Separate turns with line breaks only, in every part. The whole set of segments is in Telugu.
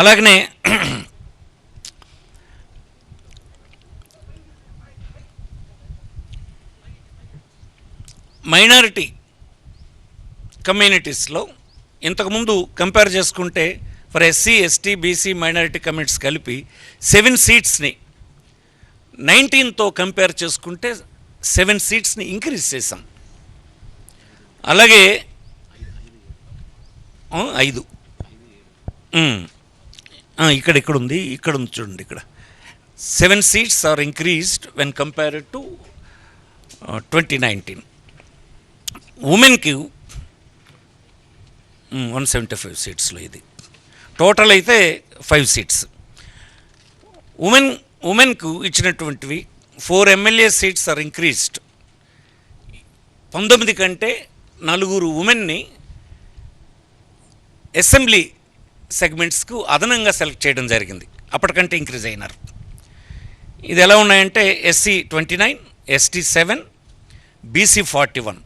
అలాగనే మైనారిటీ కమ్యూనిటీస్లో ఇంతకుముందు కంపేర్ చేసుకుంటే for SC ST BC minority communities కలిపి సెవెన్ సీట్స్ని నైన్టీన్తో కంపేర్ చేసుకుంటే సెవెన్ సీట్స్ని ఇంక్రీజ్ చేసాం అలాగే ఐదు. ఇక్కడ ఇక్కడ ఉంది. ఇక్కడ ఉంది చూడండి ఇక్కడ. Seven seats are increased when compared to twenty nineteen ఉమెన్కి వన్ సెవెంటీ ఫైవ్ సీట్స్లో ఇది. టోటల్ అయితే ఫైవ్ సీట్స్ ఉమెన్ ఉమెన్కు ఇచ్చినటువంటివి four MLA seats are increased పంతొమ్మిది కంటే నలుగురు ఉమెన్ని అసెంబ్లీ సెగ్మెంట్స్కు అదనంగా సెలెక్ట్ చేయడం జరిగింది. అప్పటికంటే ఇంక్రీజ్ అయినారు. ఇది ఎలా ఉన్నాయంటే SC twenty nine ST seven BC forty one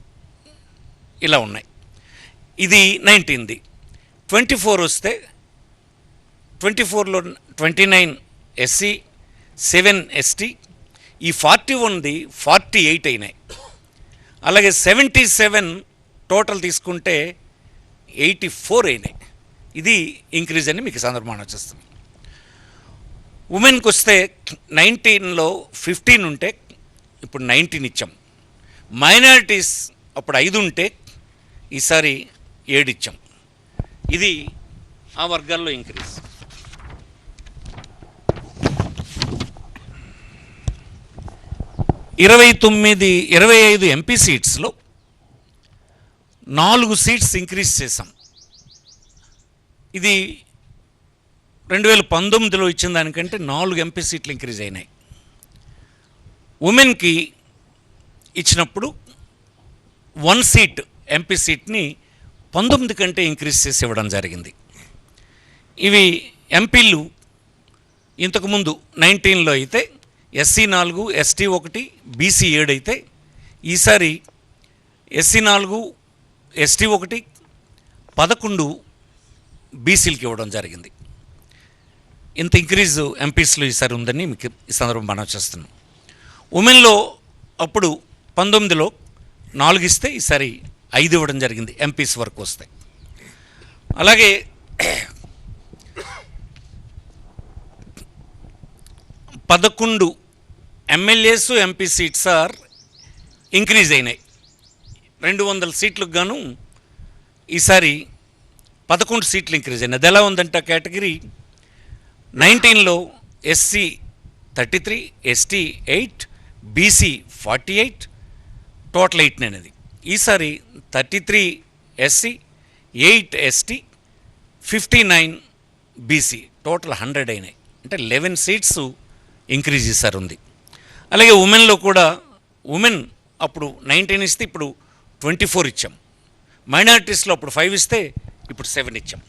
ఇలా ఉన్నాయి. ఇది నైన్టీన్ది ట్వంటీ ఫోర్ వస్తే ట్వంటీ ఫోర్లో twenty nine SC seven ST ఈ ఫార్టీ వన్ది ఫార్టీ ఎయిట్ అయినాయి. అలాగే సెవెంటీ సెవెన్ టోటల్ తీసుకుంటే ఎయిటీ ఫోర్ అయినాయి. ఇది ఇంక్రీజ్ అని మీకు సందర్భాన్ని వచ్చేస్తుంది. ఉమెన్కి వస్తే నైన్టీన్లో ఫిఫ్టీన్ ఉంటే ఇప్పుడు నైన్టీన్ ఇచ్చాం. మైనారిటీస్ అప్పుడు ఐదు ఉంటే ఈసారి ఏడు ఇచ్చాం. ఇది ఆ వర్గాల్లో ఇంక్రీజ్. ఇరవై తొమ్మిది ఇరవై ఐదు ఎంపీ సీట్స్లో నాలుగు సీట్స్ ఇంక్రీజ్ చేశాం. ఇది రెండు వేల పంతొమ్మిదిలో ఇచ్చిన దానికంటే నాలుగు ఎంపీ సీట్లు ఇంక్రీజ్ అయినాయి. ఉమెన్కి ఇచ్చినప్పుడు వన్ సీట్ ఎంపీ సీట్ని పంతొమ్మిది కంటే ఇంక్రీజ్ చేసి ఇవ్వడం జరిగింది. ఇవి ఎంపీలు ఇంతకుముందు నైన్టీన్లో అయితే ఎస్సీ నాలుగు ఎస్టీ ఒకటి బీసీ ఏడు అయితే ఈసారి ఎస్సీ నాలుగు ఎస్టీ ఒకటి పదకొండు బీసీలకి ఇవ్వడం జరిగింది. ఇంత ఇంక్రీజ్ ఎంపీస్లో ఈసారి ఉందని మీకు ఈ సందర్భం మనం చేస్తున్నాం. ఉమెన్లో అప్పుడు పంతొమ్మిదిలో నాలుగు ఇస్తే ఈసారి ఐదు ఇవ్వడం జరిగింది ఎంపీస్ వరకు వస్తాయి అలాగే పదకొండు MLAs MP seats are increase అయినాయి. రెండు వందల సీట్లకు గాను ఈసారి పదకొండు సీట్లు ఇంక్రీజ్ అయినది ఎలా ఉందంటే కేటగిరీ? నైన్టీన్లో SC thirty three ST eight BC forty eight total eight అనేది ఈసారి thirty three SC eight ST fifty nine BC total hundred అయినాయి. అంటే లెవెన్ సీట్స్ ఇంక్రీజ్ చేశారు ఉంది. అలాగే ఉమెన్లో కూడా ఉమెన్ అప్పుడు నైన్టీన్ ఇస్తే ఇప్పుడు ట్వంటీ ఫోర్ ఇచ్చాం. మైనారిటీస్లో అప్పుడు ఫైవ్ ఇస్తే ఇప్పుడు సెవెన్ ఇచ్చాం.